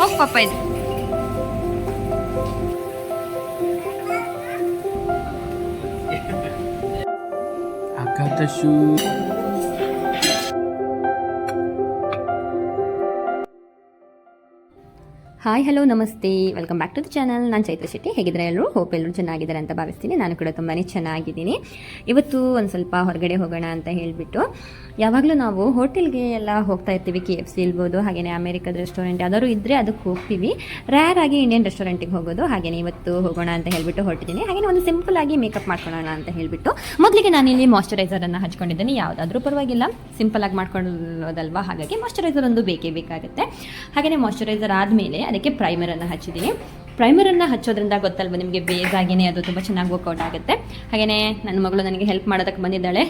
ಹೋಗ್ ಪಾಪ ಇದು Agatha ಹಾಯ್ ಹಲೋ ನಮಸ್ತೆ. Welcome back to the channel ನಾನು ಚೈತ್ರ ಶೆಟ್ಟಿ. ಹೇಗಿದ್ರೆ ಎಲ್ಲರೂ? ಹೋಪ್ ಎಲ್ಲರೂ ಚೆನ್ನಾಗಿದ್ದಾರೆ ಅಂತ ಭಾವಿಸ್ತೀನಿ. ನಾನು ಕೂಡ ತುಂಬಾ ಚೆನ್ನಾಗಿದ್ದೀನಿ. ಇವತ್ತು ಒಂದು ಸ್ವಲ್ಪ ಹೊರಗಡೆ ಹೋಗೋಣ ಅಂತ ಹೇಳಿಬಿಟ್ಟು, ಯಾವಾಗಲೂ ನಾವು ಹೋಟೆಲ್ಗೆ ಎಲ್ಲ ಹೋಗ್ತಾ ಇರ್ತೀವಿ. ಕೆ ಎಫ್ ಸಿ ಇರ್ಬೋದು ಹಾಗೆಯೇ ಅಮೇರಿಕದ ರೆಸ್ಟೋರೆಂಟ್ ಯಾವ್ದಾದ್ರು ಇದ್ದರೆ ಅದಕ್ಕೆ ಹೋಗ್ತೀವಿ. ರ್ಯಾರ್ ಆಗಿ ಇಂಡಿಯನ್ ರೆಸ್ಟೋರೆಂಟಿಗೆ ಹೋಗೋದು. ಹಾಗೆಯೇ ಇವತ್ತು ಹೋಗೋಣ ಅಂತ ಹೇಳ್ಬಿಟ್ಟು ಹೊರಟಿದ್ದೀನಿ. ಹಾಗೆಯೇ ಒಂದು ಸಿಂಪಲ್ ಆಗಿ ಮೇಕಪ್ ಮಾಡ್ಕೊಳ್ಳೋಣ ಅಂತ ಹೇಳಿಬಿಟ್ಟು, ಮೊದಲಿಗೆ ನಾನಿಲ್ಲಿ ಮಾಯಶ್ಚರೈಸರನ್ನು ಹಚ್ಕೊಂಡಿದ್ದೀನಿ. ಯಾವುದಾದ್ರೂ ಪರವಾಗಿಲ್ಲ. ಸಿಂಪಲ್ ಆಗಿ ಮಾಡ್ಕೊಳ್ಳೋದಲ್ವಾ? ಹಾಗಾಗಿ ಮಾಯಶ್ಚರೈಸರ್ ಒಂದು ಬೇಕೇ ಬೇಕಾಗುತ್ತೆ. ಹಾಗೆಯೇ ಮಾಯಶ್ಚರೈಸರ್ ಆದಮೇಲೆ ಅದಕ್ಕೆ ಪ್ರೈಮರನ್ನು ಹಚ್ಚಿದ್ದೀನಿ ಪ್ರೈಮರನ್ನು ಹಚ್ಚೋದ್ರಿಂದ ಗೊತ್ತಲ್ವ ನಿಮಗೆ ಬೇಗಾಗಿನೇ ಅದು ತುಂಬ ಚೆನ್ನಾಗಿ ವರ್ಕೌಟ್ ಆಗುತ್ತೆ. ಹಾಗೆಯೇ ನನ್ನ ಮಗಳು ನನಗೆ ಹೆಲ್ಪ್ ಮಾಡೋದಕ್ಕೆ ಬಂದಿದ್ದಾಳೆ.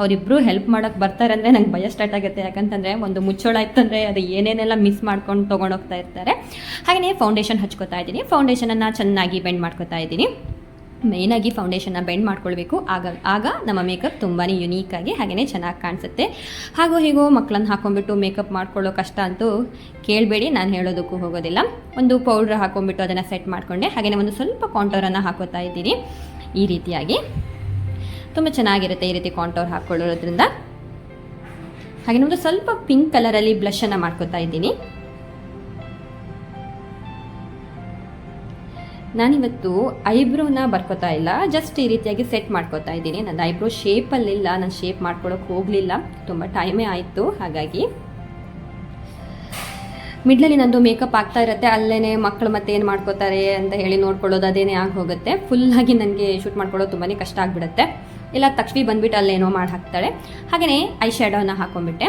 ಅವರಿಬ್ಬರು ಹೆಲ್ಪ್ ಮಾಡೋಕ್ಕೆ ಬರ್ತಾರೆ ಅಂದರೆ ನಂಗೆ ಭಯ ಸ್ಟಾರ್ಟ್ ಆಗುತ್ತೆ. ಯಾಕಂತಂದರೆ ಒಂದು ಮುಚ್ಚೋಳ ಇತ್ತಂದರೆ ಅದು ಏನೇನೆಲ್ಲ ಮಿಸ್ ಮಾಡ್ಕೊಂಡು ತೊಗೊಂಡೋಗ್ತಾ ಇರ್ತಾರೆ. ಹಾಗೆಯೇ ಫೌಂಡೇಶನ್ ಹಚ್ಕೋತಾ ಇದ್ದೀನಿ. ಫೌಂಡೇಶನನ್ನು ಚೆನ್ನಾಗಿ ಬೆಂಡ್ ಮಾಡ್ಕೋತಾ ಇದ್ದೀನಿ. ಮೇಯ್ನಾಗಿ ಫೌಂಡೇಶನ್ನ ಬೆಂಡ್ ಮಾಡ್ಕೊಳ್ಬೇಕು. ಆಗ ಆಗ ನಮ್ಮ ಮೇಕಪ್ ತುಂಬಾ ಯುನೀಕಾಗಿ ಹಾಗೆಯೇ ಚೆನ್ನಾಗಿ ಕಾಣಿಸುತ್ತೆ. ಹಾಗೂ ಹೀಗೋ ಮಕ್ಕಳನ್ನ ಹಾಕೊಂಡ್ಬಿಟ್ಟು ಮೇಕಪ್ ಮಾಡ್ಕೊಳ್ಳೋ ಕಷ್ಟ ಅಂತೂ ಕೇಳಬೇಡಿ, ನಾನು ಹೇಳೋದಕ್ಕೂ ಹೋಗೋದಿಲ್ಲ. ಒಂದು ಪೌಡ್ರ್ ಹಾಕೊಂಡ್ಬಿಟ್ಟು ಅದನ್ನು ಸೆಟ್ ಮಾಡಿಕೊಂಡೆ. ಹಾಗೆಯೇ ಒಂದು ಸ್ವಲ್ಪ ಕಾಂಟೋರನ್ನು ಹಾಕೋತಾ ಇದ್ದೀನಿ ಈ ರೀತಿಯಾಗಿ. ತುಂಬ ಚೆನ್ನಾಗಿರುತ್ತೆ ಈ ರೀತಿ ಕಾಂಟೋರ್ ಹಾಕ್ಕೊಳ್ಳೋದ್ರಿಂದ ಹಾಗೆ ಒಂದು ಸ್ವಲ್ಪ ಪಿಂಕ್ ಕಲರಲ್ಲಿ ಬ್ಲಷನ್ನು ಮಾಡ್ಕೊತಾ ಇದ್ದೀನಿ. ನಾನಿವತ್ತು ಐಬ್ರೋನ ಬರ್ಕೋತಾ ಇಲ್ಲ. ಜಸ್ಟ್ ಈ ರೀತಿಯಾಗಿ ಸೆಟ್ ಮಾಡ್ಕೋತಾ ಇದ್ದೀನಿ. ನನ್ನ ಐಬ್ರೋ ಶೇಪಲ್ಲಿಲ್ಲ ನಾನು ಶೇಪ್ ಮಾಡ್ಕೊಳಕ್ಕೆ ಹೋಗಲಿಲ್ಲ. ತುಂಬ ಟೈಮೇ ಆಯಿತು. ಹಾಗಾಗಿ ಮಿಡ್ಲಲ್ಲಿ ನಂದು ಮೇಕಪ್ ಆಗ್ತಾ ಇರುತ್ತೆ. ಅಲ್ಲೇ ಮಕ್ಕಳು ಮತ್ತೆ ಏನು ಮಾಡ್ಕೋತಾರೆ ಅಂತ ಹೇಳಿ ನೋಡ್ಕೊಳ್ಳೋದು ಅದೇನೇ ಆಗಿ ಹೋಗುತ್ತೆ. ಫುಲ್ಲಾಗಿ ನನಗೆ ಶೂಟ್ ಮಾಡ್ಕೊಳ್ಳೋದು ತುಂಬಾ ಕಷ್ಟ ಆಗಿಬಿಡುತ್ತೆ. ಇಲ್ಲ ತಕ್ಷಣ ಬಂದ್ಬಿಟ್ಟು ಅಲ್ಲೇನೋ ಮಾಡಿ ಹಾಕ್ತಾಳೆ. ಹಾಗೆಯೇ ಐ ಶ್ಯಾಡೋನ ಹಾಕೊಂಡ್ಬಿಟ್ಟೆ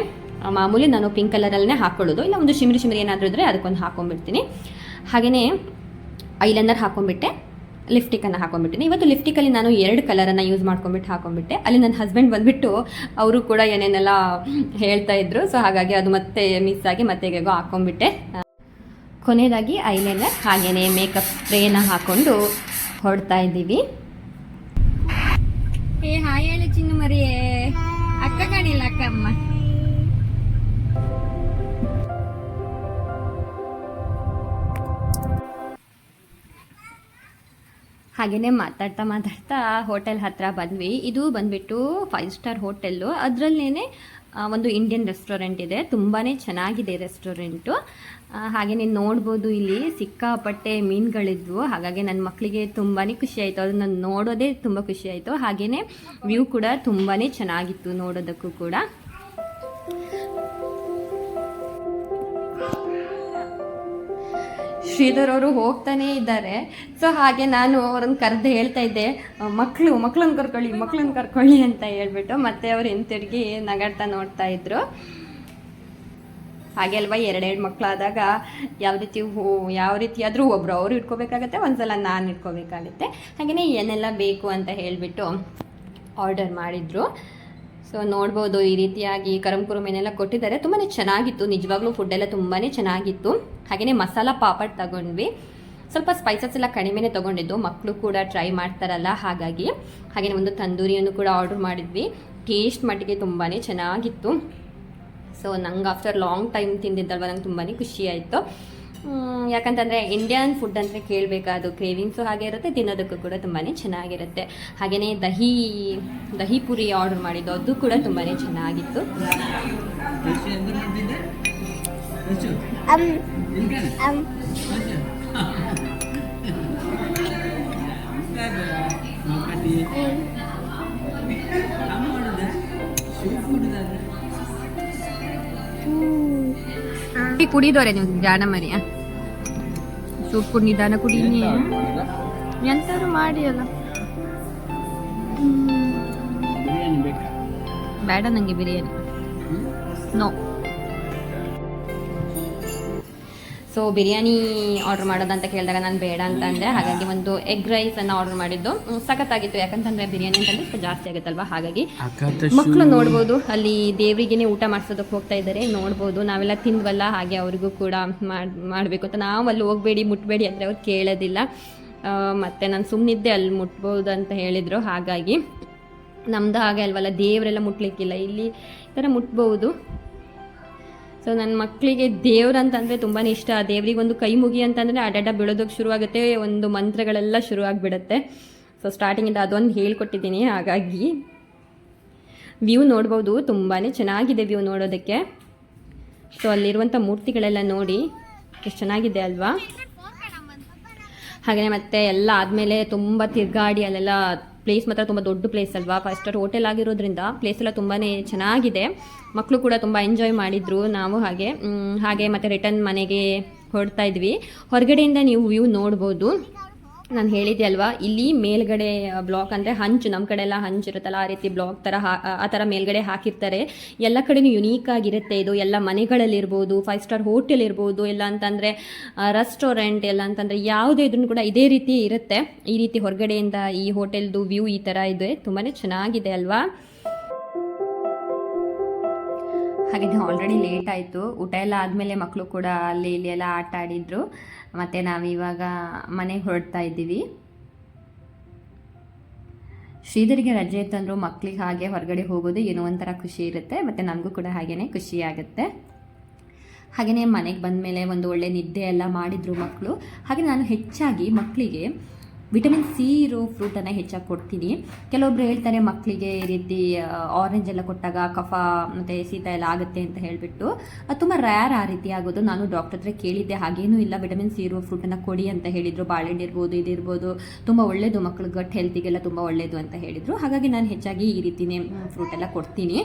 ಮಾಮೂಲಿ ನಾನು ಪಿಂಕ್ ಕಲರಲ್ಲೇ ಹಾಕೊಳ್ಳೋದು. ಇಲ್ಲ, ಒಂದು ಶಿಮ್ರಿ ಶಿಮ್ರಿ ಏನಾದರೂ ಇದ್ದರೆ ಅದಕ್ಕೊಂದು ಹಾಕೊಂಡ್ಬಿಡ್ತೀನಿ. ಹಾಗೆಯೇ ಐಲೈನರ್ ಹಾಕೊಂಡ್ಬಿಟ್ಟೆ ಲಿಫ್ಟಿಕನ್ನು ಹಾಕೊಂಡ್ಬಿಟ್ಟಿನಿ. ಇವತ್ತು ಲಿಫ್ಟಿಕಲ್ಲಿ ನಾನು ಎರಡು ಕಲರನ್ನು ಯೂಸ್ ಮಾಡ್ಕೊಂಡ್ಬಿಟ್ಟು ಹಾಕೊಂಡ್ಬಿಟ್ಟೆ. ಅಲ್ಲಿ ನನ್ನ ಹಸ್ಬೆಂಡ್ ಬಂದುಬಿಟ್ಟು ಅವರು ಕೂಡ ಏನೇನೆಲ್ಲ ಹೇಳ್ತಾ ಇದ್ರು. ಸೊ ಹಾಗಾಗಿ ಅದು ಮತ್ತೆ ಮಿಸ್ ಆಗಿ ಮತ್ತೆ ಹೇಗೋ ಹಾಕೊಂಡ್ಬಿಟ್ಟೆ. ಕೊನೆಯದಾಗಿ ಐಲೈನರ್ ಹಾಗೆಯೇ ಮೇಕಪ್ ಸ್ಪ್ರೇನ ಹಾಕೊಂಡು ಹೊಡ್ತಾ ಇದ್ದೀವಿ. ಏ, ಹಾಯ್ ಹೇಳಿ ಚಿನ್ನು ಮರಿಯೇ ಅಕ್ಕ ಕಾಣಿಲ್ಲ ಅಕ್ಕ ಅಮ್ಮ. ಹಾಗೆಯೇ ಮಾತಾಡ್ತಾ ಮಾತಾಡ್ತಾ ಹೋಟೆಲ್ ಹತ್ರ ಬಂದ್ವಿ. ಇದು ಬಂದ್ಬಿಟ್ಟು ಫೈವ್ ಸ್ಟಾರ್ ಹೋಟೆಲ್ಲು ಅದರಲ್ಲೇ ಒಂದು ಇಂಡಿಯನ್ ರೆಸ್ಟೋರೆಂಟ್ ಇದೆ. ತುಂಬಾ ಚೆನ್ನಾಗಿದೆ ರೆಸ್ಟೋರೆಂಟು ಹಾಗೆ ನೋಡ್ಬೋದು ಇಲ್ಲಿ. ಸಿಕ್ಕಾಪಟ್ಟೆ ಮೀನುಗಳಿದ್ವು. ಹಾಗಾಗಿ ನನ್ನ ಮಕ್ಕಳಿಗೆ ತುಂಬಾ ಖುಷಿ ಆಯಿತು. ಅದನ್ನು ನೋಡೋದೇ ತುಂಬ ಖುಷಿ ಆಯಿತು. ಹಾಗೆಯೇ ವ್ಯೂ ಕೂಡ ತುಂಬಾ ಚೆನ್ನಾಗಿತ್ತು ನೋಡೋದಕ್ಕೂ ಕೂಡ. ಶ್ರೀಧರ್ ಅವರು ಹೋಗ್ತಾನೇ ಇದ್ದಾರೆ. ಸೊ ಹಾಗೆ ನಾನು ಅವ್ರನ್ನ ಕರೆದು ಹೇಳ್ತಾ ಇದ್ದೆ ಮಕ್ಕಳು ಮಕ್ಕಳನ್ನ ಕರ್ಕೊಳ್ಳಿ ಮಕ್ಕಳನ್ನ ಕರ್ಕೊಳ್ಳಿ ಅಂತ ಹೇಳ್ಬಿಟ್ಟು ಮತ್ತೆ ಅವ್ರು ಹಿಂತಿರುಗಿ ನಗಾಡ್ತಾ ನೋಡ್ತಾ ಇದ್ರು. ಹಾಗೆ ಅಲ್ವಾ, ಎರಡೆರಡು ಮಕ್ಕಳಾದಾಗ ಯಾವ ರೀತಿ ಹೂ, ಯಾವ ರೀತಿ ಆದರೂ ಒಬ್ರು ಅವರು ಇಟ್ಕೋಬೇಕಾಗತ್ತೆ, ಒಂದ್ಸಲ ನಾನು ಇಟ್ಕೋಬೇಕಾಗತ್ತೆ. ಹಾಗೆಯೇ ಏನೆಲ್ಲ ಬೇಕು ಅಂತ ಹೇಳಿಬಿಟ್ಟು ಆರ್ಡರ್ ಮಾಡಿದರು. ಸೊ ನೋಡ್ಬೋದು, ಈ ರೀತಿಯಾಗಿ ಕರಂ ಕುರುಮೆನೆಲ್ಲ ಕೊಟ್ಟಿದ್ದಾರೆ. ತುಂಬಾ ಚೆನ್ನಾಗಿತ್ತು. ನಿಜವಾಗ್ಲೂ ಫುಡ್ ಎಲ್ಲ ತುಂಬಾ ಚೆನ್ನಾಗಿತ್ತು. ಹಾಗೆಯೇ ಮಸಾಲ ಪಾಪಡ್ ತಗೊಂಡ್ವಿ. ಸ್ವಲ್ಪ ಸ್ಪೈಸಸ್ ಎಲ್ಲ ಕಡಿಮೆನೇ ತಗೊಂಡಿದ್ದು. ಮಕ್ಕಳು ಕೂಡ ಟ್ರೈ ಮಾಡ್ತಾರಲ್ಲ, ಹಾಗಾಗಿ. ಹಾಗೆಯೇ ಒಂದು ತಂದೂರಿಯನ್ನು ಕೂಡ ಆರ್ಡರ್ ಮಾಡಿದ್ವಿ. ಟೇಸ್ಟ್ ಮಟ್ಟಿಗೆ ತುಂಬಾ ಚೆನ್ನಾಗಿತ್ತು. ಸೊ ನಂಗೆ ಆಫ್ಟರ್ ಲಾಂಗ್ ಟೈಮ್ ತಿಂದಿದ್ದಲ್ವ, ನಂಗೆ ತುಂಬಾ ಖುಷಿ ಆಯಿತು. ಯಾಕಂತಂದರೆ ಇಂಡಿಯನ್ ಫುಡ್ ಅಂದರೆ ಕೇಳಬೇಕಾದು ಕ್ರೇವಿಂಗ್ಸು ಹಾಗೆ ಇರುತ್ತೆ ತಿನ್ನೋದಕ್ಕೂ ಕೂಡ ತುಂಬಾ ಚೆನ್ನಾಗಿರುತ್ತೆ. ಹಾಗೆಯೇ ದಹಿ ದಹಿ ಪುರಿ ಆರ್ಡರ್ ಮಾಡಿದ್ದು ಅದು ಕೂಡ ತುಂಬಾ ಚೆನ್ನಾಗಿತ್ತು. ಕುಡಿದೋರೆ ನೀವು ಜಾಣ ಮರಿಯ? ಸೂಪ್ ಕುಡಿ ನಿಧಾನ ಕುಡೀನಿ ಎಂತಾದ್ರು ಮಾಡಿ ಅಲ್ಲ. ಬೇಡ ನನಗೆ biryani. No so biryani order ಮಾಡೋದಂತ ಕೇಳಿದಾಗ ನಾನು ಬೇಡ ಅಂತ ಅಂದೆ ಹಾಗಾಗಿ ಒಂದು ಎಗ್ ರೈಸನ್ನು ಆರ್ಡರ್ ಮಾಡಿದ್ದು. ಸಖತ್ತಾಗಿತ್ತು. ಯಾಕಂತಂದ್ರೆ ಬಿರಿಯಾನಿ ಅಂತಂದ್ರೆ ಸ್ವಲ್ಪ ಜಾಸ್ತಿ ಆಗುತ್ತಲ್ವಾ? ಹಾಗಾಗಿ ಮಕ್ಕಳು. ನೋಡ್ಬೋದು ಅಲ್ಲಿ ದೇವರಿಗೇನೆ ಊಟ ಮಾಡಿಸೋದಕ್ಕೆ ಹೋಗ್ತಾ ಇದ್ದಾರೆ ನೋಡ್ಬೋದು. ನಾವೆಲ್ಲ ತಿಂದ್ವಲ್ಲ ಹಾಗೆ ಅವ್ರಿಗೂ ಕೂಡ ಮಾಡ್ ಮಾಡಬೇಕು ಅಂತ. ನಾವು ಅಲ್ಲಿ ಹೋಗಬೇಡಿ ಮುಟ್ಬೇಡಿ ಅಂದರೆ ಅವ್ರು ಕೇಳೋದಿಲ್ಲ. ಮತ್ತೆ ನಾನು ಸುಮ್ಮನಿದ್ದೆ ಅಲ್ಲಿ ಮುಟ್ಬೋದು ಅಂತ ಹೇಳಿದರು. ಹಾಗಾಗಿ ನಮ್ದು ಹಾಗೆ ಅಲ್ವಲ್ಲ ದೇವರೆಲ್ಲ ಮುಟ್ಲಿಕ್ಕಿಲ್ಲ. ಇಲ್ಲಿ ಈ ಥರ ಮುಟ್ಬೋದು. ಸೊ ನನ್ನ ಮಕ್ಕಳಿಗೆ ದೇವ್ರಂತಂದರೆ ತುಂಬಾ ಇಷ್ಟ. ದೇವ್ರಿಗೆ ಒಂದು ಕೈ ಮುಗಿ ಅಂತಂದರೆ ಅಡ್ಡಡ್ಡ ಬೀಳೋದಕ್ಕೆ ಶುರುವಾಗುತ್ತೆ, ಒಂದು ಮಂತ್ರಗಳೆಲ್ಲ ಶುರುವಾಗ್ಬಿಡುತ್ತೆ. ಸೊ ಸ್ಟಾರ್ಟಿಂಗಿಂದ ಅದೊಂದು ಹೇಳ್ಕೊಟ್ಟಿದ್ದೀನಿ, ಹಾಗಾಗಿ. ವ್ಯೂ ನೋಡ್ಬೋದು ತುಂಬಾ ಚೆನ್ನಾಗಿದೆ ವ್ಯೂ ನೋಡೋದಕ್ಕೆ. ಸೊ ಅಲ್ಲಿರುವಂಥ ಮೂರ್ತಿಗಳೆಲ್ಲ ನೋಡಿ, ಎಷ್ಟು ಚೆನ್ನಾಗಿದೆ ಅಲ್ವಾ? ಹಾಗೆಯೇ ಮತ್ತೆ ಎಲ್ಲ ಆದಮೇಲೆ ತುಂಬ ತಿರ್ಗಾಡಿ ಅಲ್ಲೆಲ್ಲ ಪ್ಲೇಸ್ ಮಾತ್ರ ತುಂಬ ದೊಡ್ಡ ಪ್ಲೇಸ್ ಅಲ್ವಾ? ಫಸ್ಟ್ ಹೋಟೆಲ್ ಆಗಿರೋದ್ರಿಂದ ಪ್ಲೇಸ್ ಎಲ್ಲ ತುಂಬಾ ಚೆನ್ನಾಗಿದೆ. ಮಕ್ಕಳು ಕೂಡ ತುಂಬ ಎಂಜಾಯ್ ಮಾಡಿದ್ರು ನಾವು ಹಾಗೆ. ಹಾಗೆ ಮತ್ತೆ ರಿಟರ್ನ್ ಮನೆಗೆ ಹೊರಡ್ತಾ ಇದ್ವಿ. ಹೊರಗಡೆಯಿಂದ ನೀವು ವ್ಯೂ ನೋಡ್ಬೋದು. ನಾನು ಹೇಳಿದ್ದೆ ಅಲ್ವಾ? ಇಲ್ಲಿ ಮೇಲ್ಗಡೆ ಬ್ಲಾಕ್ ಅಂದರೆ ಹಂಚು ನಮ್ಮ ಕಡೆ ಎಲ್ಲ ಹಂಚು ಇರುತ್ತಲ್ಲ, ಆ ರೀತಿ ಬ್ಲಾಕ್ ಥರ ಆ ಥರ ಮೇಲ್ಗಡೆ ಹಾಕಿರ್ತಾರೆ. ಎಲ್ಲ ಕಡೆನೂ ಯುನೀಕ್ ಆಗಿರುತ್ತೆ ಇದು. ಎಲ್ಲ ಮನೆಗಳಲ್ಲಿರ್ಬೋದು ಫೈವ್ ಸ್ಟಾರ್ ಹೋಟೆಲ್ ಇರ್ಬೋದು ಇಲ್ಲ ಅಂತಂದರೆ ರೆಸ್ಟೋರೆಂಟ್ ಎಲ್ಲ ಅಂತಂದರೆ ಯಾವುದೇ ಇದ್ರೂ ಕೂಡ ಇದೇ ರೀತಿ ಇರುತ್ತೆ. ಈ ರೀತಿ ಹೊರಗಡೆಯಿಂದ ಈ ಹೋಟೆಲ್ದು ವ್ಯೂ ಈ ಥರ ಇದೆ. ತುಂಬಾ ಚೆನ್ನಾಗಿದೆ ಅಲ್ವಾ? ಹಾಗೆ ಆಲ್ರೆಡಿ ಲೇಟ್ ಆಯಿತು. ಊಟ ಎಲ್ಲ ಆದಮೇಲೆ ಮಕ್ಕಳು ಕೂಡ ಅಲ್ಲಿ ಇಲ್ಲಿ ಎಲ್ಲ ಆಟ ಆಡಿದ್ರು. ಮತ್ತು ನಾವಿವಾಗ ಮನೆಗೆ ಹೊರಡ್ತಾ ಇದ್ದೀವಿ. ಶ್ರೀಧರಿಗೆ ರಜೆ ಇತ್ತಂದ್ರು ಮಕ್ಕಳಿಗೆ ಹಾಗೆ ಹೊರಗಡೆ ಹೋಗೋದು ಏನೋ ಒಂಥರ ಖುಷಿ ಇರುತ್ತೆ. ಮತ್ತು ನನಗೂ ಕೂಡ ಹಾಗೇ ಖುಷಿ ಆಗುತ್ತೆ. ಹಾಗೆಯೇ ಮನೆಗೆ ಬಂದಮೇಲೆ ಒಂದು ಒಳ್ಳೆ ನಿದ್ದೆ ಎಲ್ಲ ಮಾಡಿದರು ಮಕ್ಕಳು ಹಾಗೆ ನಾನು ಹೆಚ್ಚಾಗಿ ಮಕ್ಕಳಿಗೆ ವಿಟಮಿನ್ ಸಿ ಇರೋ ಫ್ರೂಟನ್ನು ಹೆಚ್ಚಾಗಿ ಕೊಡ್ತೀನಿ. ಕೆಲವೊಬ್ರು ಹೇಳ್ತಾರೆ ಮಕ್ಕಳಿಗೆ ಈ ರೀತಿ ಆರೆಂಜ್ ಎಲ್ಲ ಕೊಟ್ಟಾಗ ಕಫ ಮತ್ತು ಶೀತ ಎಲ್ಲ ಆಗುತ್ತೆ ಅಂತ ಹೇಳಿಬಿಟ್ಟು. ಅದು ತುಂಬ ರ್ಯಾರ್ ಆ ರೀತಿ ಆಗೋದು. ನಾನು ಡಾಕ್ಟರ್ ಹತ್ರ ಕೇಳಿದ್ದೆ. ಹಾಗೇನೂ ಇಲ್ಲ. ವಿಟಮಿನ್ ಸಿ ಇರೋ ಫ್ರೂಟನ್ನು ಕೊಡಿ ಅಂತ ಹೇಳಿದರು. ಬಾಳೆಹಣ್ಣು ಇರ್ಬೋದು ಇದಿರ್ಬೋದು ತುಂಬ ಒಳ್ಳೆಯದು ಮಕ್ಕಳ ಗಟ್ ಹೆಲ್ತಿಗೆಲ್ಲ ತುಂಬ ಒಳ್ಳೆಯದು ಅಂತ ಹೇಳಿದರು. ಹಾಗಾಗಿ ನಾನು ಹೆಚ್ಚಾಗಿ ಈ ರೀತಿನೇ ಫ್ರೂಟ್ ಎಲ್ಲ ಕೊಡ್ತೀನಿ.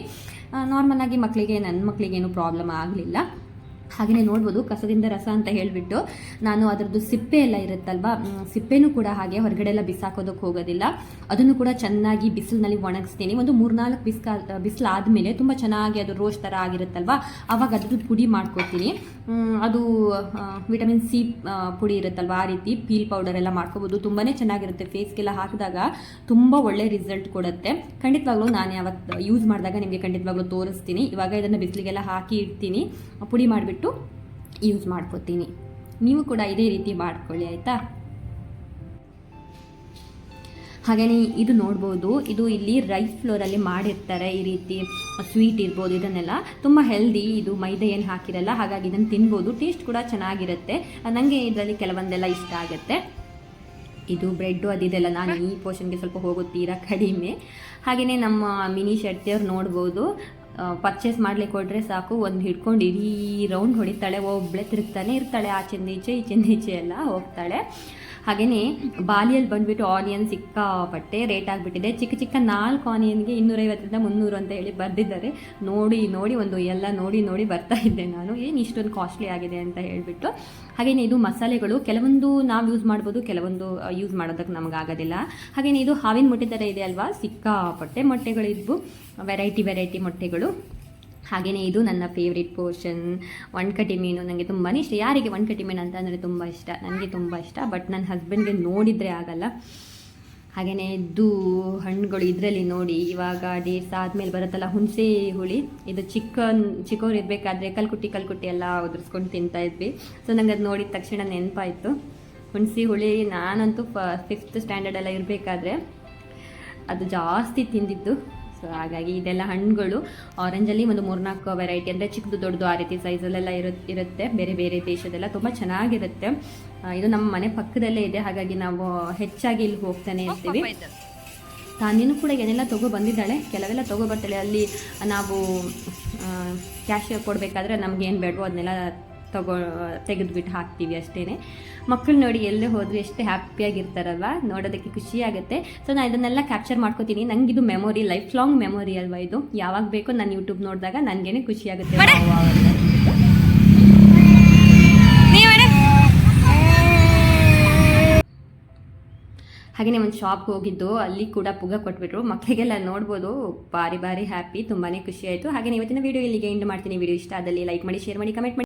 ನಾರ್ಮಲ್ ಆಗಿ ಮಕ್ಕಳಿಗೆ ನನ್ನ ಮಕ್ಕಳಿಗೇನು ಪ್ರಾಬ್ಲಮ್ ಆಗಲಿಲ್ಲ. ಹಾಗೆಯೇ ನೋಡ್ಬೋದು, ಕಸದಿಂದ ರಸ ಅಂತ ಹೇಳಿಬಿಟ್ಟು ನಾನು ಅದರದ್ದು ಸಿಪ್ಪೆ ಎಲ್ಲ ಇರುತ್ತಲ್ವಾ ಸಿಪ್ಪೆನೂ ಕೂಡ ಹಾಗೆ ಹೊರಗಡೆ ಎಲ್ಲ ಬಿಸಾಕೋದಕ್ಕೆ ಹೋಗೋದಿಲ್ಲ. ಅದನ್ನು ಕೂಡ ಚೆನ್ನಾಗಿ ಬಿಸಿಲಿನಲ್ಲಿ ಒಣಗಿಸ್ತೀನಿ. ಒಂದು ಮೂರ್ನಾಲ್ಕು ಬಿಸ್ಕ ಬಿಸಿಲಾದ್ಮೇಲೆ ತುಂಬ ಚೆನ್ನಾಗಿ ಅದು ರೋಸ್ಟ್ ಥರ ಆಗಿರುತ್ತಲ್ವಾ, ಆವಾಗ ಅದ್ರದ್ದು ಪುಡಿ ಮಾಡ್ಕೊತೀನಿ. ಅದು ವಿಟಮಿನ್ ಸಿ ಪುಡಿ ಇರುತ್ತಲ್ವಾ, ಆ ರೀತಿ ಪೀಲ್ ಪೌಡರ್ ಎಲ್ಲ ಮಾಡ್ಕೋಬೋದು. ತುಂಬಾ ಚೆನ್ನಾಗಿರುತ್ತೆ. ಫೇಸ್ಗೆಲ್ಲ ಹಾಕಿದಾಗ ತುಂಬ ಒಳ್ಳೆ ರಿಸಲ್ಟ್ ಕೊಡುತ್ತೆ. ಖಂಡಿತವಾಗ್ಲೂ ನಾನು ಯಾವತ್ತು ಯೂಸ್ ಮಾಡಿದಾಗ ನಿಮಗೆ ಖಂಡಿತವಾಗ್ಲೂ ತೋರಿಸ್ತೀನಿ. ಇವಾಗ ಇದನ್ನು ಬಿಸಿಲಿಗೆಲ್ಲ ಹಾಕಿ ಇಡ್ತೀನಿ. ಪುಡಿ ಮಾಡಿಬಿಟ್ಟು ಯೂಸ್ ಮಾಡ್ಕೋತೀನಿ. ನೀವು ಕೂಡ ಇದೇ ರೀತಿ ಮಾಡ್ಕೊಳ್ಳಿ, ಆಯಿತಾ? ಹಾಗೆಯೇ ಇದು ನೋಡ್ಬೋದು, ಇದು ಇಲ್ಲಿ ರೈಸ್ ಫ್ಲೋರಲ್ಲಿ ಮಾಡಿರ್ತಾರೆ ಈ ರೀತಿ. ಸ್ವೀಟ್ ಇರ್ಬೋದು, ಇದನ್ನೆಲ್ಲ. ತುಂಬ ಹೆಲ್ದಿ ಇದು ಮೈದೆ ಏನು ಹಾಕಿರಲ್ಲ, ಹಾಗಾಗಿ ಇದನ್ನು ತಿನ್ಬೋದು. ಟೇಸ್ಟ್ ಕೂಡ ಚೆನ್ನಾಗಿರುತ್ತೆ. ನನಗೆ ಇದರಲ್ಲಿ ಕೆಲವೊಂದೆಲ್ಲ ಇಷ್ಟ ಆಗುತ್ತೆ. ಇದು ಬ್ರೆಡ್ಡು ಅದಿದೆಲ್ಲ ನಾನು ಈ ಪೋರ್ಷನ್ಗೆ ಸ್ವಲ್ಪ ಹೋಗೋ ತೀರಾ ಕಡಿಮೆ. ಹಾಗೆಯೇ ನಮ್ಮ ಮಿನಿ ಶೆಟ್ಟಿಯವ್ರು ನೋಡ್ಬೋದು. ಪರ್ಚೇಸ್ ಮಾಡ್ಲಿಕ್ಕೆ ಹೊಡ್ರೆ ಸಾಕು. ಒಂದು ಹಿಡ್ಕೊಂಡು ಇಡೀ ರೌಂಡ್ ಹೊಡಿತಾಳೆ. ಒಬ್ಬಳೆ ತಿರುಗ್ತಾನೆ ಇರ್ತಾಳೆ. ಆಚೆಂದ ಈಚೆ ಈಚೆಂದ ಈಚೆ ಎಲ್ಲ ಹೋಗ್ತಾಳೆ. ಹಾಗೆಯೇ ಬಾಲಿಯಲ್ಲಿ ಬಂದುಬಿಟ್ಟು ಆನಿಯನ್ ಸಿಕ್ಕಾಪಟ್ಟೆ ರೇಟ್ ಆಗಿಬಿಟ್ಟಿದೆ. ಚಿಕ್ಕ ಚಿಕ್ಕ ನಾಲ್ಕು ಆನಿಯನ್ಗೆ ಇನ್ನೂರೈವತ್ತರಿಂದ ಮುನ್ನೂರು ಅಂತ ಹೇಳಿ ಬರೆದಿದ್ದಾರೆ. ನೋಡಿ ನೋಡಿ, ಒಂದು ಎಲ್ಲ ನೋಡಿ ನೋಡಿ ಬರ್ತಾ ಇದ್ದೆ ನಾನು. ಏನು ಇಷ್ಟೊಂದು ಕಾಸ್ಟ್ಲಿ ಆಗಿದೆ ಅಂತ ಹೇಳಿಬಿಟ್ಟು. ಹಾಗೆಯೇ ಇದು ಮಸಾಲೆಗಳು. ಕೆಲವೊಂದು ನಾವು ಯೂಸ್ ಮಾಡ್ಬೋದು, ಕೆಲವೊಂದು ಯೂಸ್ ಮಾಡೋದಕ್ಕೆ ನಮಗಾಗೋದಿಲ್ಲ ಹಾಗೆಯೇ ಇದು ಹಾವಿನ ಮೊಟ್ಟೆ ಥರ ಇದೆ ಅಲ್ವಾ? ಸಿಕ್ಕಾಪಟ್ಟೆ ಮೊಟ್ಟೆಗಳಿದ್ವು. ವೆರೈಟಿ ವೆರೈಟಿ ಮೊಟ್ಟೆಗಳು. ಹಾಗೆಯೇ ಇದು ನನ್ನ ಫೇವ್ರೆಟ್ ಪೋರ್ಷನ್ ಒಣ್ಕಟ್ಟಿ ಮೀನು ನನಗೆ ತುಂಬಾ ಇಷ್ಟ. ಯಾರಿಗೆ ಒಣ್ಕಟ್ಟಿ ಮೀನು ಅಂತ ಅಂದರೆ ತುಂಬ ಇಷ್ಟ? ನನಗೆ ತುಂಬ ಇಷ್ಟ. ಬಟ್ ನನ್ನ ಹಸ್ಬೆಂಡ್ಗೆ ನೋಡಿದರೆ ಆಗಲ್ಲ. ಹಾಗೆಯೇ ಇದು ಹಣ್ಣುಗಳು ಇದರಲ್ಲಿ ನೋಡಿ. ಇವಾಗ ಡೇಟ್ಸ್ ಆದಮೇಲೆ ಬರುತ್ತಲ್ಲ ಹುಣಸೆ ಹುಳಿ. ಇದು ಚಿಕ್ಕ ಚಿಕ್ಕವ್ರು ಇರಬೇಕಾದ್ರೆ ಕಲ್ಕುಟ್ಟಿ ಕಲ್ಕುಟ್ಟಿ ಎಲ್ಲ ಉದುರಿಸ್ಕೊಂಡು ತಿಂತಾ ಇದ್ವಿ. ಸೊ ನಂಗೆ ಅದು ನೋಡಿದ ತಕ್ಷಣ ನೆನಪಾಯಿತು. ಹುಣಸೆ ಹುಳಿ ನಾನಂತೂ ಫಿಫ್ತ್ ಸ್ಟ್ಯಾಂಡರ್ಡೆಲ್ಲ ಇರಬೇಕಾದ್ರೆ ಅದು ಜಾಸ್ತಿ ತಿಂದಿದ್ದು. ಸೊ ಹಾಗಾಗಿ ಇದೆಲ್ಲ ಹಣ್ಣುಗಳು ಆರೆಂಜಲ್ಲಿ ಒಂದು ಮೂರ್ನಾಲ್ಕು ವೆರೈಟಿ ಅಂದರೆ ಚಿಕ್ಕದು ದೊಡ್ಡದು ಆ ರೀತಿ ಸೈಜಲ್ಲೆಲ್ಲ ಇರು ಇರುತ್ತೆ. ಬೇರೆ ಬೇರೆ ದೇಶದೆಲ್ಲ ತುಂಬ ಚೆನ್ನಾಗಿರುತ್ತೆ. ಇದು ನಮ್ಮ ಮನೆ ಪಕ್ಕದಲ್ಲೇ ಇದೆ. ಹಾಗಾಗಿ ನಾವು ಹೆಚ್ಚಾಗಿ ಇಲ್ಲಿ ಹೋಗ್ತಾನೆ ಇರ್ತೀವಿ. ತಾನೇನು ಕೂಡ ಏನೆಲ್ಲ ತಗೋ ಬಂದಿದ್ದಾಳೆ? ಕೆಲವೆಲ್ಲ ತಗೋ ಬರ್ತಾಳೆ. ಅಲ್ಲಿ ನಾವು ಕ್ಯಾಶ್ ಕೊಡಬೇಕಾದ್ರೆ ನಮ್ಗೆ ಏನು ಬೇಡವೋ ಅದನ್ನೆಲ್ಲ ತಗೋ ತೆಗೆದುಬಿಟ್ಟು ಹಾಕ್ತೀವಿ ಅಷ್ಟೇ ಮಕ್ಕಳು ನೋಡಿ ಎಲ್ಲೇ ಹೋದ್ರು ಎಷ್ಟು ಹ್ಯಾಪಿಯಾಗಿರ್ತಾರಲ್ವ? ನೋಡೋದಕ್ಕೆ ಖುಷಿ ಆಗುತ್ತೆ ಸೊ ನಾನು ಇದನ್ನೆಲ್ಲ ಕ್ಯಾಪ್ಚರ್ ಮಾಡ್ಕೋತೀನಿ. ನಂಗೆ ಇದು ಮೆಮೊರಿ ಲೈಫ್ ಲಾಂಗ್ ಮೆಮೊರಿ ಅಲ್ವಾ ಇದು? ಯಾವಾಗ ಬೇಕೋ ನಾನು ಯೂಟ್ಯೂಬ್ ನೋಡಿದಾಗ ನನಗೇನೆ ಖುಷಿ ಆಗುತ್ತೆ ವಾವ್ ವಾವ್ ಅಂತ. ಹಾಗೆಯೇ ಒಂದು ಶಾಪ್ಗೆ ಹೋಗಿದ್ದು ಅಲ್ಲಿ ಕೂಡ ಪುಗ ಕೊಟ್ಬಿಟ್ರು. ಮಕ್ಕಳಿಗೆಲ್ಲ ನೋಡ್ಬೋದು. ಬಾರಿ ಬಾರಿ ಹ್ಯಾಪಿ ತುಂಬಾ ಖುಷಿ ಆಯಿತು ಹಾಗೆ ಇವತ್ತಿನ ವೀಡಿಯೋ ಇಲ್ಲಿಗೆ ಎಂಡ್ ಮಾಡ್ತೀನಿ. ವಿಡಿಯೋ ಇಷ್ಟ ಆದಲ್ಲಿ ಲೈಕ್ ಮಾಡಿ ಶೇರ್ ಮಾಡಿ ಕಮೆಂಟ್ ಮಾಡಿ.